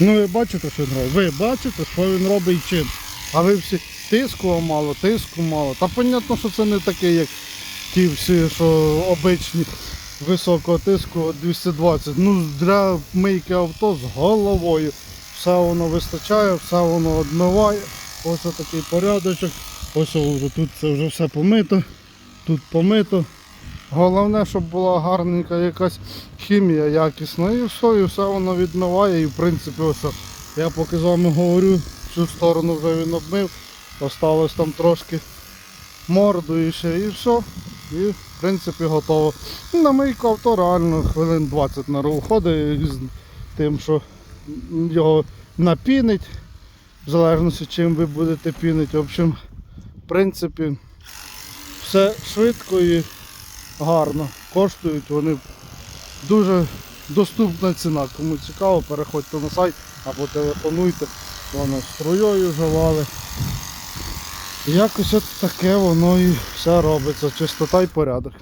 Ну ви бачите, що він робить? Ви бачите, що він робить і чим. А ви всі тиску мало, тиску мало. Та понятно, що це не таке, як ті всі, що обичні високого тиску 220. Ну, для мийки авто з головою. Все воно вистачає, все воно одмиває. Ось такий порядочок. Ось вже тут це вже все помито, тут помито. Головне, щоб була гарненька якась хімія якісна і все, і все воно відмиває. І в принципі, ось я поки з вами говорю, цю сторону вже він обмив. Осталось там трошки морду і ще і все. І в принципі готово. На мийку авто реально хвилин 20 на уходить з тим, що його напінить, в залежності чим ви будете пінити. В общем, в принципі, все швидко і гарно. Коштують вони дуже доступна ціна. Кому цікаво, переходьте на сайт або телефонуйте. Воно струєю живали. Якось от таке воно і все робиться. Чистота і порядок.